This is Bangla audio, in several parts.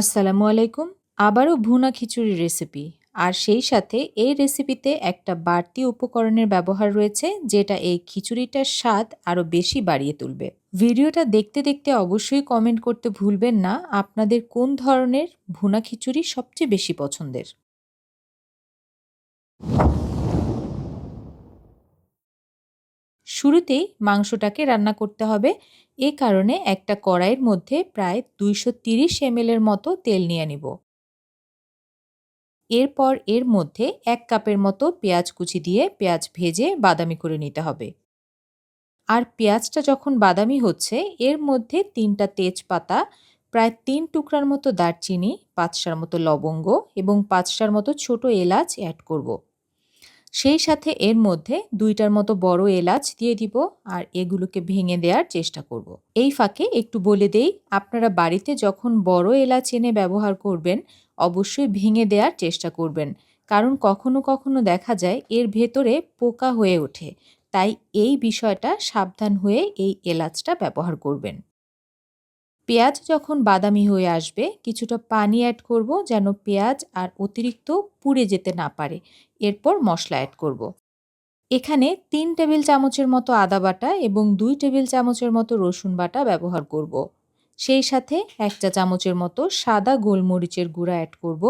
আসসালামু আলাইকুম। আবারও ভুনা খিচুড়ি রেসিপি। আর সেই সাথে এই রেসিপিতে একটা বাড়তি উপকরণের ব্যবহার রয়েছে, যেটা এই খিচুড়িটার স্বাদ আরও বেশি বাড়িয়ে তুলবে। ভিডিওটা দেখতে দেখতে অবশ্যই কমেন্ট করতে ভুলবেন না, আপনাদের কোন ধরনের ভুনা খিচুড়ি সবচেয়ে বেশি পছন্দের? শুরুতেই মাংসটাকে রান্না করতে হবে। এ কারণে একটা কড়াইয়ের মধ্যে প্রায় দুইশো তিরিশ এর মতো তেল নিয়ে নিব। এরপর এর মধ্যে এক কাপের মতো পেঁয়াজ কুচি দিয়ে পেঁয়াজ ভেজে বাদামি করে নিতে হবে। আর পেঁয়াজটা যখন বাদামি হচ্ছে, এর মধ্যে তিনটা তেজপাতা, প্রায় তিন টুকরার মতো দারচিনি পাঁচটার মতো লবঙ্গ এবং পাঁচটার মতো ছোট এলাচ অ্যাড করব। সেই সাথে এর মধ্যে দুইটার মতো বড় এলাচ দিয়ে দিব আর এগুলোকে ভেঙে দেওয়ার চেষ্টা করব। এই ফাঁকে একটু বলে দেই, আপনারা বাড়িতে যখন বড় এলাচ এনে ব্যবহার করবেন, অবশ্যই ভেঙে দেওয়ার চেষ্টা করবেন কারণ কখনো কখনো দেখা যায় এর ভেতরে পোকা হয়ে ওঠে, তাই এই বিষয়টা সাবধান হয়ে এই এলাচটা ব্যবহার করবেন পেঁয়াজ যখন বাদামি হয়ে আসবে, কিছুটা পানি অ্যাড করব যেন পেঁয়াজ আর অতিরিক্ত পুড়ে যেতে না পারে এরপর মশলা অ্যাড করব। এখানে তিন টেবিল চামচের মতো আদা বাটা এবং দুই টেবিল চামচের মতো রসুন বাটা ব্যবহার করব। সেই সাথে এক চা চামচের মতো সাদা গোলমরিচের গুঁড়া অ্যাড করব।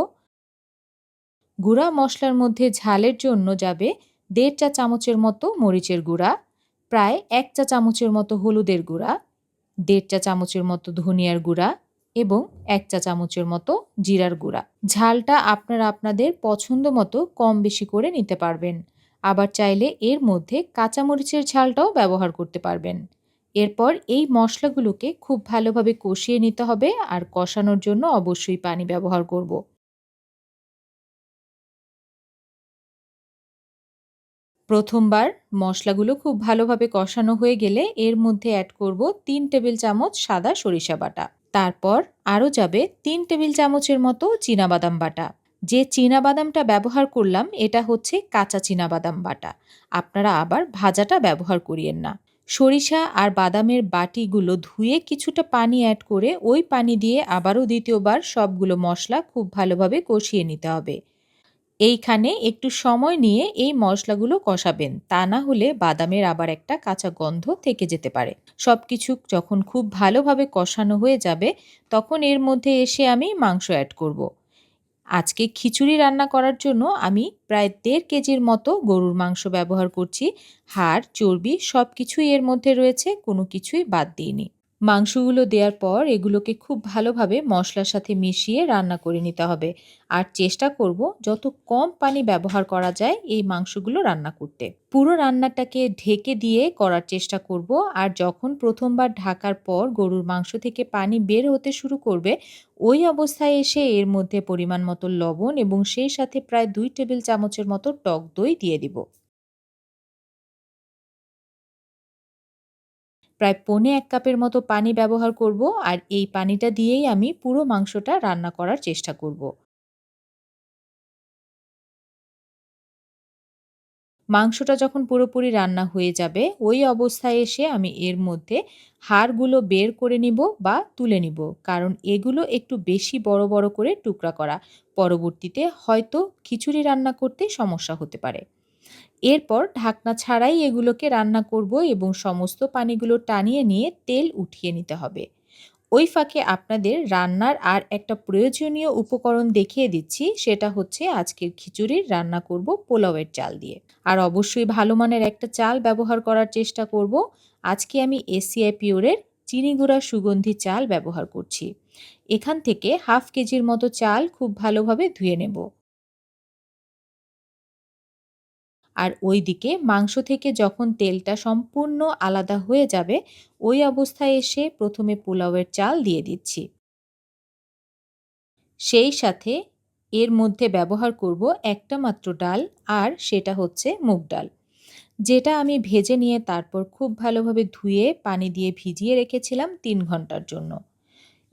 গুঁড়া মশলার মধ্যে ঝালের জন্য যাবে দেড় চা চামচের মতো মরিচের গুঁড়া, প্রায় এক চা চামচের মতো হলুদের গুঁড়া দেড় চা চামচের মতো ধনিয়ার গুঁড়া এবং এক চা চামচের মতো জিরার গুঁড়া। ঝালটা আপনারা আপনাদের পছন্দ মতো কম বেশি করে নিতে পারবেন। আবার চাইলে এর মধ্যে কাঁচামরিচের ঝালটাও ব্যবহার করতে পারবেন। এরপর এই মশলাগুলোকে খুব ভালোভাবে কষিয়ে নিতে হবে আর কষানোর জন্য অবশ্যই পানি ব্যবহার করব। প্রথমবার মশলাগুলো খুব ভালোভাবে কষানো হয়ে গেলে এর মধ্যে অ্যাড করব তিন টেবিল চামচ সাদা সরিষা বাটা। তারপর আরও যাবে তিন টেবিল চামচের মতো বাদাম বাটা। যে বাদামটা ব্যবহার করলাম, এটা হচ্ছে কাঁচা বাদাম বাটা। আপনারা আবার ভাজাটা ব্যবহার করিয়েন না। সরিষা আর বাদামের বাটিগুলো ধুয়ে কিছুটা পানি অ্যাড করে ওই পানি দিয়ে আবারও দ্বিতীয়বার সবগুলো মশলা খুব ভালোভাবে কষিয়ে নিতে হবে। এইখানে একটু সময় নিয়ে এই মশলাগুলো কষাবেন। তা না হলে বাদামের আবার একটা কাঁচা গন্ধ থেকে যেতে পারে। সব কিছু যখন খুব ভালোভাবে কষানো হয়ে যাবে, তখন এর মধ্যে এসে আমি মাংস অ্যাড করব। আজকে খিচুড়ি রান্না করার জন্য আমি প্রায় দেড় কেজির মতো গরুর মাংস ব্যবহার করছি। হাড়, চর্বি সব কিছুই এর মধ্যে রয়েছে, কোনো কিছুই বাদ দিইনি। মাংসগুলো দেওয়ার পর এগুলোকে খুব ভালোভাবে মশলার সাথে মিশিয়ে রান্না করে নিতে হবে। আর চেষ্টা করব যত কম পানি ব্যবহার করা যায় এই মাংসগুলো রান্না করতে। পুরো রান্নাটাকে ঢেকে দিয়ে করার চেষ্টা করব। আর যখন প্রথমবার ঢাকার পর গরুর মাংস থেকে পানি বের হতে শুরু করবে, ওই অবস্থায় এসে এর মধ্যে পরিমাণ মতো লবণ এবং সেই সাথে প্রায় দুই টেবিল চামচের মতো টক দই দিয়ে দিব। প্রায় পৌনে এক কাপের মতো পানি ব্যবহার করব আর এই পানিটা দিয়েই আমি পুরো মাংসটা রান্না করার চেষ্টা করব। মাংসটা যখন পুরোপুরি রান্না হয়ে যাবে, ওই অবস্থায় এসে আমি এর মধ্যে হাড়গুলো বের করে নিব বা তুলে নিব, কারণ এগুলো একটু বেশি বড় বড় করে টুকরা করা। পরবর্তীতে হয়তো খিচুড়ি রান্না করতে সমস্যা হতে পারে। এরপর ঢাকনা ছাড়াই এগুলোকে রান্না করব এবং সমস্ত পানিগুলো টানিয়ে নিয়ে তেল উঠিয়ে নিতে হবে। ওই ফাঁকে আপনাদের রান্নার আর একটা প্রয়োজনীয় উপকরণ দেখিয়ে দিচ্ছি, সেটা হচ্ছে আজকের খিচুড়ির রান্না করব পোলাওয়ের চাল দিয়ে। আর অবশ্যই ভালো মানের একটা চাল ব্যবহার করার চেষ্টা করব। আজকে আমি এসিআই পিওরের চিনি গুঁড়া সুগন্ধি চাল ব্যবহার করছি। এখান থেকে হাফ কেজির মতো চাল খুব ভালোভাবে ধুয়ে নেব। আর ওই দিকে মাংস থেকে যখন তেলটা সম্পূর্ণ আলাদা হয়ে যাবে, ওই অবস্থায় এসে প্রথমে পোলাওয়ের চাল দিয়ে দিচ্ছি। সেই সাথে এর মধ্যে ব্যবহার করব একটা মাত্র ডাল আর সেটা হচ্ছে মুগ ডাল। যেটা আমি ভেজে নিয়ে তারপর খুব ভালোভাবে ধুয়ে পানি দিয়ে ভিজিয়ে রেখেছিলাম তিন ঘণ্টার জন্য।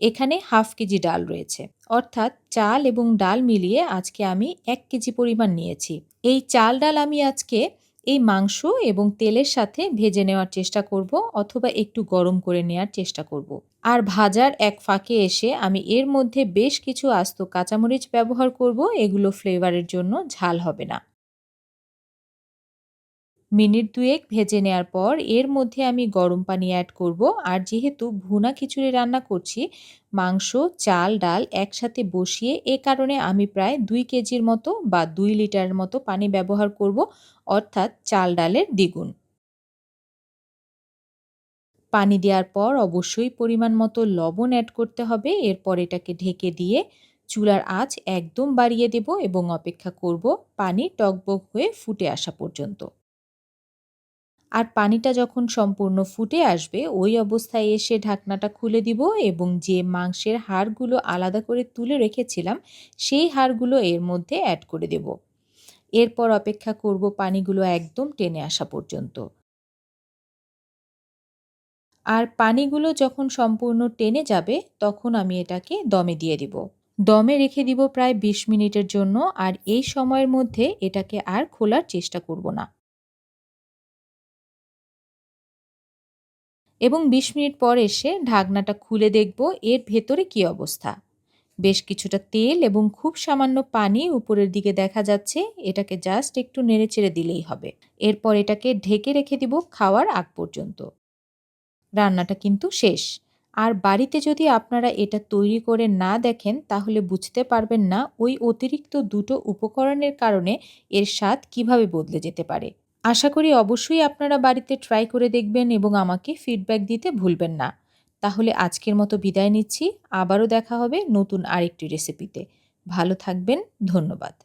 এখানে হাফ কেজি ডাল রয়েছে। অর্থাৎ চাল এবং ডাল মিলিয়ে আজকে আমি এক কেজি পরিমাণ নিয়েছি। এই চাল ডাল আমি আজকে এই মাংস এবং তেলের সাথে ভেজে নেওয়ার চেষ্টা করব অথবা একটু গরম করে নেওয়ার চেষ্টা করব। আর ভাজার এক ফাঁকে এসে আমি এর মধ্যে বেশ কিছু আস্ত কাঁচামরিচ ব্যবহার করব। এগুলো ফ্লেভারের জন্য ঝাল হবে না। মিনিট দুয়েক ভেজে নেওয়ার পর এর মধ্যে আমি গরম পানি অ্যাড করব। আর যেহেতু ভুনা খিচুড়ি রান্না করছি, মাংস, চাল, ডাল একসাথে বসিয়ে এ কারণে আমি প্রায় দুই কেজির মতো বা দুই লিটারের মতো পানি ব্যবহার করব, অর্থাৎ চাল, ডালের দ্বিগুণ। পানি দেওয়ার পর অবশ্যই পরিমাণ মতো লবণ অ্যাড করতে হবে। এরপর এটাকে ঢেকে দিয়ে চুলার আঁচ একদম বাড়িয়ে দেব এবং অপেক্ষা করব পানি টকবক হয়ে ফুটে আসা পর্যন্ত। আর পানিটা যখন সম্পূর্ণ ফুটে আসবে, ওই অবস্থায় এসে ঢাকনাটা খুলে দিব এবং যে মাংসের হাড়গুলো আলাদা করে তুলে রেখেছিলাম, সেই হাড়গুলো এর মধ্যে অ্যাড করে দেব। এরপর অপেক্ষা করব পানিগুলো একদম টেনে আসা পর্যন্ত। আর পানিগুলো যখন সম্পূর্ণ টেনে যাবে, তখন আমি এটাকে দমে দিয়ে দিব। দমে রেখে দিব প্রায় ২০ মিনিটের জন্য, আর এই সময়ের মধ্যে এটাকে আর খোলার চেষ্টা করব না। এবং ২০ মিনিট পর এসে ঢাকনাটা খুলে দেখব এর ভেতরে কি অবস্থা। বেশ কিছুটা তেল এবং খুব সামান্য পানি উপরের দিকে দেখা যাচ্ছে, এটাকে জাস্ট একটু নেড়েচেড়ে দিলেই হবে। এরপর এটাকে ঢেকে রেখে দিব খাওয়ার আগ পর্যন্ত। রান্নাটা কিন্তু শেষ। আর বাড়িতে যদি আপনারা এটা তৈরি করে না দেখেন, তাহলে বুঝতে পারবেন না ওই অতিরিক্ত দুটো উপকরণের কারণে এর স্বাদ কীভাবে বদলে যেতে পারে। আশা করি অবশ্যই আপনারা বাড়িতে ট্রাই করে দেখবেন এবং আমাকে ফিডব্যাক দিতে ভুলবেন না। তাহলে আজকের মতো বিদায় নিচ্ছি। আবারও দেখা হবে নতুন আরেকটি রেসিপিতে ভালো থাকবেন। ধন্যবাদ।